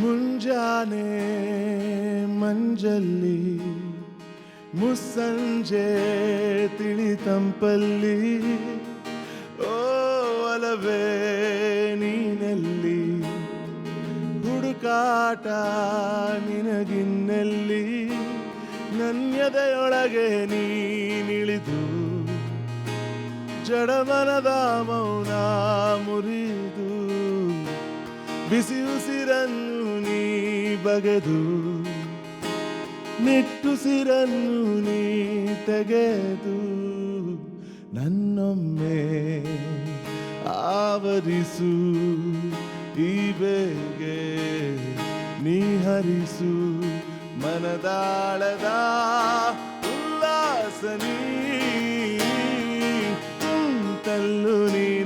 ಮುಂಜಾನೆ ಮಂಜಲ್ಲಿ ಮುಸ್ಸಂಜೆ ತಿಳಿ ತಂಪಲ್ಲಿ ಓ ನೀನಲ್ಲಿ, ಹುಡುಕಾಟ ನಿನಗಿನ್ನೆಲ್ಲಿ, ನನ್ಯದೆಯೊಳಗೆ ನೀನಿಳಿದು ಜಡಮನದ ಮೌನ ಮುರಿದು, ಬಿಸಿ ಉಸಿರನ್ನು ಬಗೆದು ನಿಟ್ಟುಸಿರನ್ನು ನೀ ತೆಗೆದು ನನ್ನೊಮ್ಮೆ ಆವರಿಸು, ಈ ಬೇಗೆ ನೀ ಹರಿಸು. ಮನದಾಳದ ಉಲ್ಲಾಸ ನೀ ತಲ್ಲು ನೀನೆ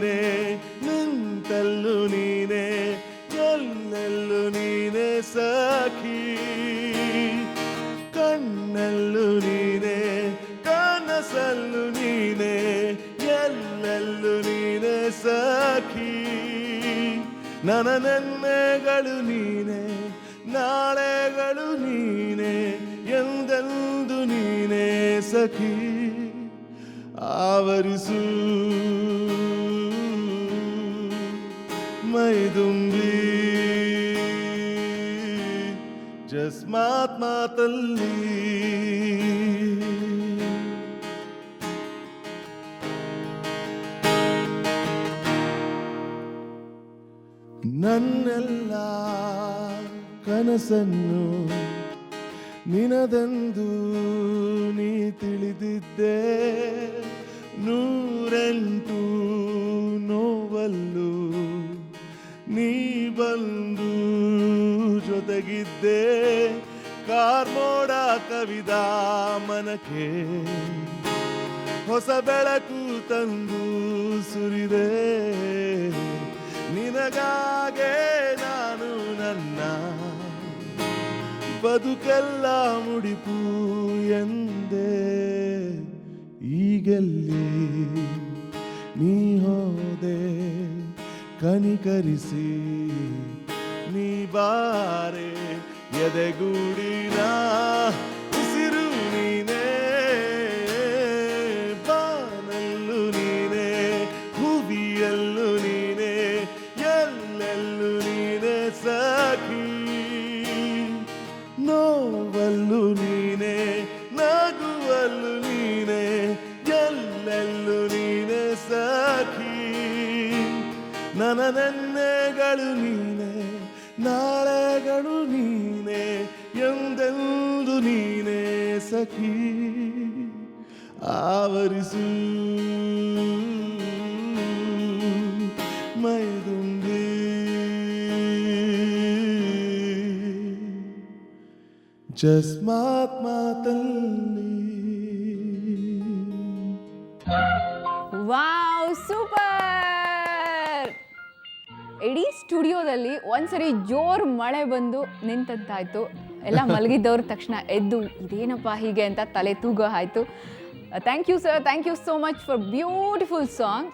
ನನ್ನ ನೆನ್ನೆಗಳು ನೀನೆ ನಾಳೆಗಳು ನೀನೆ ಎಂದೆಂದು ನೀನೆ ಸಖಿ ಆವರಿಸು. ಮೈದುಂಬಿ ಜಸ್ಮಾತ್ ಮಾತಲ್ಲಿ ನನ್ನೆಲ್ಲ ಕನಸನ್ನು ನಿನದಂದು ನೀ ತಿಳಿದಿದ್ದೆ. ನೂರೆಂಟು ನೋವಲ್ಲು ನೀ ಬಂದು ಜೊತೆಗಿದ್ದೆ. ಕಾರ್ಮೋಡ ಕವಿದ ಮನಕ್ಕೆ ಹೊಸ ಬೆಳಕು ತಂದು ಸುರಿದೆ. ನಿನಗಾಗೆ ನಾನು ನನ್ನ ಬದುಕೆಲ್ಲ ಮುಡಿಪು ಎಂದೆ. ಈಗಲ್ಲಿ ನೀ ಹೋದೆ ಕನಿಕರಿಸಿ ನೀ ಬಾರೆ ಎದೆಗೂಡಿನ ನನ್ನ ನೆನ್ನೆಗಳು ನೀನೆ ನಾಳೆಗಳು ನೀನೆ ಎಂದೆಂದು ನೀನೆ ಸಖಿ ಆವರಿಸು ಮೈದುಂಬಿ ಜಸ್ಮಾತ್ ಮಾತಲ್ಲಿ ಇಡೀ ಸ್ಟುಡಿಯೋದಲ್ಲಿ ಒಂದ್ಸರಿ ಜೋರು ಮಳೆ ಬಂದು ನಿಂತಂತಾಯ್ತು. ಎಲ್ಲ ಮಲಗಿದ್ದವ್ರ ತಕ್ಷಣ ಎದ್ದು ಇದೇನಪ್ಪ ಹೀಗೆ? ಅಂತ ತಲೆ ತೂಗೋ ಆಯ್ತು. Thank you sir thank you so much for beautiful song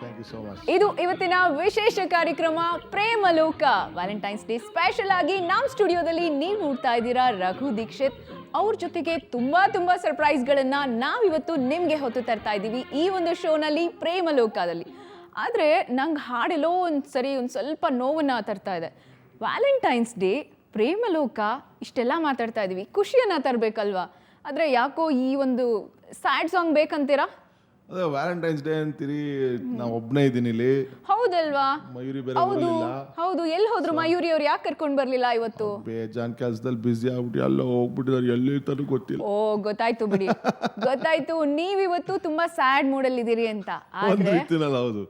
ಇದು ಇವತ್ತಿನ ವಿಶೇಷ ಕಾರ್ಯಕ್ರಮ ಪ್ರೇಮಲೋಕ. ವ್ಯಾಲೆಂಟೈನ್ಸ್ ಡೇ ಸ್ಪೆಷಲ್ ಆಗಿ ನಮ್ಮ ಸ್ಟುಡಿಯೋದಲ್ಲಿ ನೀವು ನೋಡ್ತಾ ಇದ್ದೀರಾ ರಘು ದೀಕ್ಷಿತ್. ಅವ್ರ ಜೊತೆಗೆ ತುಂಬ ತುಂಬ ಸರ್ಪ್ರೈಸ್ಗಳನ್ನು ನಾವಿವತ್ತು ನಿಮಗೆ ಹೊತ್ತು ತರ್ತಾ ಇದ್ದೀವಿ ಈ ಒಂದು ಶೋನಲ್ಲಿ ಪ್ರೇಮಲೋಕದಲ್ಲಿ. ಆದರೆ ನಂಗೆ ಹಾಡೆಲ್ಲೋ ಒಂದು ಸರಿ ಒಂದು ಸ್ವಲ್ಪ ನೋವನ್ನು ತರ್ತಾ ಇದೆ. ವ್ಯಾಲೆಂಟೈನ್ಸ್ ಡೇ ಪ್ರೇಮಲೋಕ, ಇಷ್ಟೆಲ್ಲ ಮಾತಾಡ್ತಾ ಇದ್ದೀವಿ ಖುಷಿಯನ್ನು ತರಬೇಕಲ್ವಾ? ಆದರೆ ಯಾಕೋ ಈ ಒಂದು ಸ್ಯಾಡ್ ಸಾಂಗ್ ಬೇಕಂತೀರಾ? ಅದೇ ವ್ಯಾಲೆಂಟೈನ್ಸ್ ಡೇ ಅಂತೀರಿ ನಾ ಒಬ್ನೇ ಇದ್ದೀನಿ ಇಲ್ಲಿ. ಹೌದಲ್ವಾ? ಮಯೂರಿ ಬೇರೆ ಹೌದು ಹೌದು ಎಲ್ಲಿ ಹೋದ್ರು ಮಯೂರಿ ಅವ್ರು ಯಾಕೆ ಕರ್ಕೊಂಡ್ ಬರ್ಲಿಲ್ಲ ಇವತ್ತು? ಬೇಜಾನ್ ಕೆಲಸದಲ್ಲಿ ಬ್ಯುಸಿ ಆಗ್ಬಿಟ್ಟು ಎಲ್ಲ ಹೋಗ್ಬಿಟ್ಟಿದ್ದಾರೆ ಎಲ್ಲಿ ಇರ್ತಾರೋ ಗೊತ್ತಿಲ್ಲ. ಓ ಗೊತ್ತಾಯ್ತು ಬಿಡಿ. ಗೊತ್ತಾಯ್ತು ನೀವ್ ಇವತ್ತು ತುಂಬಾ ಸ್ಯಾಡ್ ಮೂಡಲ್ಲಿ ಇದ್ದೀರಿ ಅಂತ. ಒಂದು ಆದ್ರೆ ರೀತಿನಲ್ಲಿ ಹೌದು.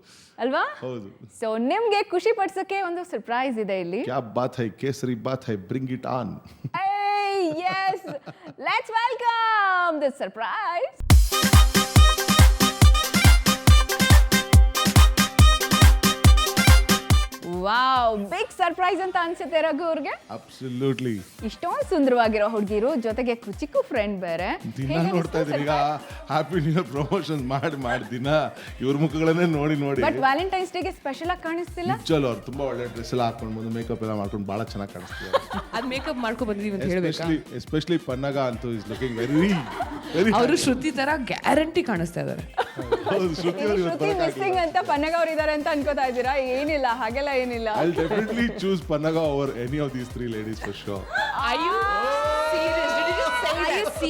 ಅಲ್ವಾ? ಹೌದು. ಸೊ ನಿಮ್ಗೆ ಖುಷಿ ಪಡ್ಸಕ್ಕೆ ಒಂದು ಸರ್ಪ್ರೈಸ್ ಇದೆ ಇಲ್ಲಿ. ಕ್ಯಾ ಬಾತ್ ಹೈ kesari bath high bring it on yes let's welcome the surprise wow big surprise ಅಂತ ಅನ್ಸುತ್ತೆ ರಘು ಅವ್ರಿಗೆ? ಅಬ್ಸಲ್ಯೂಟ್ಲಿ ಇಷ್ಟೊಂದು ಸುಂದರವಾಗಿರೋ ಹುಡುಗಿರು ಜೊತೆಗೆ ಕುಚಿಕು ಫ್ರೆಂಡ್ ಬೇರೆ. ದಿನ ನೋಡ್ತಾ ಇದ್ದೀನಿ ಈಗ? ಹ್ಯಾಪಿ ನ್ಯೂ ಇಯರ್ ಪ್ರಮೋಷನ್ ಮಾಡಿ ಮಾಡಿ ದಿನ. ಇವ್ರ ಮುಖಗಳನ್ನೇ ನೋಡಿ ನೋಡಿ. ಬಟ್ ವ್ಯಾಲೆಂಟೈನ್ಸ್ ಡೇಗೆ ಸ್ಪೆಷಲ್ ಆಗಿ ಕಾಣಿಸ್ತಿಲ್ಲ? ಚಲೋ ಅವ್ರು ತುಂಬಾ ಒಳ್ಳೆ ಡ್ರೆಸ್ ಎಲ್ಲ ಹಾಕೊಂಡು ಬಂದು ಮೇಕಪ್ ಎಲ್ಲ ಮಾಡ್ಕೊಂಡು ಬಹಳ ಚೆನ್ನಾಗಿ ಕಾಣಿಸ್ತಿದ್ದಾರೆ ಅದ್ ಮೇಕಪ್ ಮಾಡ್ಕೊಂಡು ಬಂದಿದೀವಿ ಅಂತ ಹೇಳ್ಬೇಕಾ? ಎಸ್ಪೆಷಲಿ ಎಸ್ಪೆಷಲಿ ಪನ್ನಗ ಅಂತೂ ಇಸ್ ಲುಕಿಂಗ್ ವೆರಿ ವೆರಿ ಅವರು ಶ್ರುತಿ ತರ ಗ್ಯಾರಂಟಿ ಕಾಣಿಸ್ತಾ ಇದಾರೆ. ಹೌದು ಶ್ರುತಿ ಮಿಸ್ಸಿಂಗ್ ಅಂತ ಪನ್ನಗ ಅವ್ರು ಇದಾರೆ ಅಂತ ಅನ್ಕೋತಾ ಇದ್ದೀರಾ? ಏನಿಲ್ಲ ಹಾಗೆಲ್ಲ ಏನಿಲ್ಲ. I definitely choose Pannaga over any of these three ladies for sure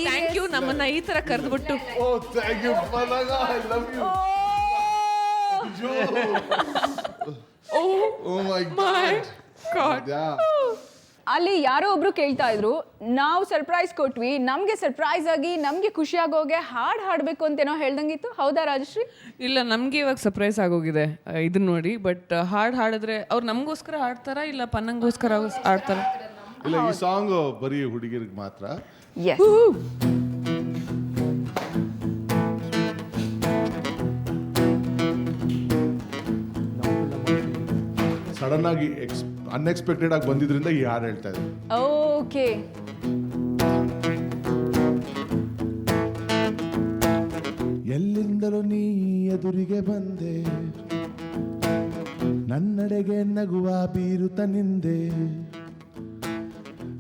thank you ನಮ್ಮನ್ನ ಈ ತರ ಕರೆದ್ಬಿಟ್ಟು. ಓ thank you Pannaga I love you oh my my god yeah ಅಲ್ಲಿ ಯಾರೋ ಒಬ್ರು ಕೇಳ್ತಾ ಇದ್ರು ನಾವು ಸರ್ಪ್ರೈಸ್ ಕೊಟ್ವಿ ನಮ್ಗೆ ಸರ್ಪ್ರೈಸ್ ಆಗಿ ನಮ್ಗೆ ಖುಷಿ ಆಗೋಗೆ ಹಾಡ್ ಹಾಡ್ಬೇಕು ಅಂತೇನೋ ಹೇಳ್ದಂಗಿತ್ತು? ಹೌದಾ ರಾಜಶ್ರೀ? ಇಲ್ಲ ನಮ್ಗೆ ಇವಾಗ ಸರ್ಪ್ರೈಸ್ ಆಗೋಗಿದೆ ಇದನ್ನ ನೋಡಿ ಬಟ್ ಹಾಡ್ ಹಾಡಿದ್ರೆ ಅವ್ರು ನಮಗೋಸ್ಕರ ಹಾಡ್ತಾರಾ ಇಲ್ಲ ಪನ್ನಂಗೋಸ್ಕರ ಹಾಡ್ತಾರ? ಇಲ್ಲ ಈ ಸಾಂಗ್ ಬರೀ ಹುಡುಗಿರಿಗೆ ಮಾತ್ರ. ಎಸ್ ಸಡನ್ ಆಗಿ ಎಕ್ಸ್ ಅನ್ಎಕ್ಸ್ಪೆಕ್ಟೆಡ್ ಆಗಿ ಬಂದಿದ್ರಿಂದ ಈ ಹಾಡು ಹೇಳ್ತಾ ಇದ್ದೀನಿ. ಓಕೆ ಎಲ್ಲಿಂದಲೂ ನೀ ಎದುರಿಗೆ ಬಂದೆ. ನನ್ನಡೆಗೆ ನಗುವ ಬೀರುತ ನಿಂದೆ.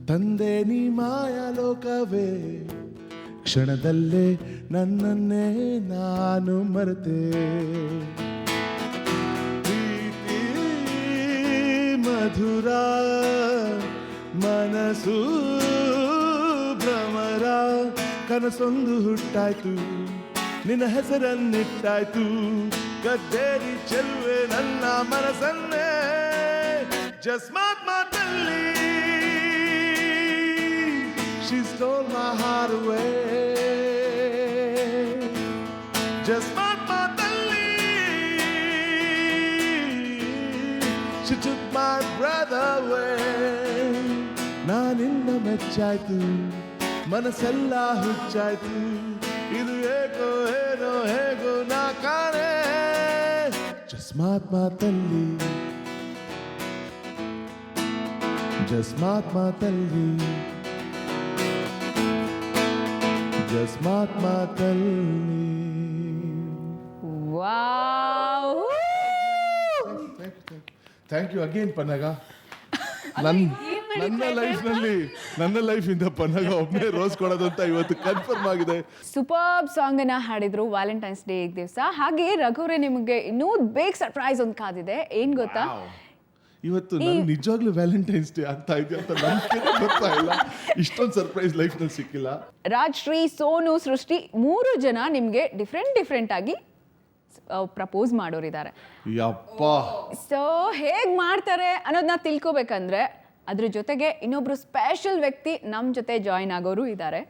ತಂದೆ ನೀ ಮಾಯಾಲೋಕವೇ. ಕ್ಷಣದಲ್ಲೇ ನನ್ನನ್ನೇ ನಾನು ಮರೆತೆ. ಮಧುರ ಮನಸ್ಸು ಭ್ರಮರ ಕನಸೊಂದು ಹುಟ್ಟಾಯ್ತು. ನಿನ್ನ ಹೆಸರನ್ನಿಟ್ಟಾಯ್ತು. ಗದ್ದೇರಿ ಚೆಲುವೆ ನನ್ನ ಮನಸ್ಸನ್ನೇ ಜಸ್ಮಾತ್ ಮಾತಲ್ಲಿ She away. ಜಸ್ಮಾತ್ She took my breath away. ನಾನಿನ್ನ ಮೆಚ್ಚಾಯ್ತು ಮನಸ್ಸೆಲ್ಲ ಹುಚ್ಚಾಯ್ತು ಇದು ಏಕೋ ಏನೋ ಹೇಗೋ ನಾ ಕಾಣೆ ಜಸ್ಮಾತ್ ಮಾತಲ್ಲಿ ಜಸ್ಮಾತ್ ಮಾತಲ್ಲಿ ಜಸ್ಮಾತ್ ಮಾತಲ್ಲಿ ವಾವ್ ಥ್ಯಾಂಕ್ ಯು ಅಗೇನ್ ಪನ್ನಗ ನನ್ನ ನನ್ನ ಲೈಫ್ನಲ್ಲಿ ನನ್ನ ಲೈಫಿಂದ ಪನ್ನಗ ಒಬ್ಬನೇ ರೋಸ್ ಕೊಡೋದು ಅಂತ ಇವತ್ತು ಕನ್ಫರ್ಮ್ ಆಗಿದೆ. ಸೂಪರ್ಬ್ ಸಾಂಗ್ ಅನ್ನ ಹಾಡಿದ್ರು ವ್ಯಾಲೆಂಟೈನ್ಸ್ ಡೇ ದಿವಸ. ಹಾಗೆ ರಘುವ್ರೆ ನಿಮಗೆ ಇನ್ನೂ ಬೇಗ ಸರ್ಪ್ರೈಸ್ ಒಂದು ಕಾದಿದೆ. ಏನ್ ಗೊತ್ತಾ? ಇವತ್ತು ನಾನು ನಿಜವಾಗ್ಲೂ ವ್ಯಾಲೆಂಟೈನ್ಸ್ ಡೇ ಆಗ್ತಾ ಇದೆ ಅಂತ ನಮ್ಗೆ ಗೊತ್ತಾ ಇಲ್ಲ. ಇಷ್ಟೊಂದು ಸರ್ಪ್ರೈಸ್ ಲೈಫ್ನಲ್ಲಿ ಸಿಕ್ಕಿಲ್ಲ. ರಾಜ್ ಶ್ರೀ ಸೋನು ಸೃಷ್ಟಿ ಮೂರು ಜನ ನಿಮಗೆ ಡಿಫ್ರೆಂಟ್ ಡಿಫ್ರೆಂಟ್ ಆಗಿ ಪ್ರಪೋಸ್ ಮಾಡೋರಿದ್ದಾರೆ ಸೊ ಹೇಗ್ ಮಾಡ್ತಾರೆ ಅನ್ನೋದನ್ನ ತಿಳ್ಕೊಬೇಕಂದ್ರೆ ಅದ್ರ ಜೊತೆಗೆ ಇನ್ನೊಬ್ರು ಸ್ಪೆಷಲ್ ವ್ಯಕ್ತಿ ನಮ್ಮ ಜೊತೆ ಜಾಯಿನ್ ಆಗೋರು ಇದ್ದಾರೆ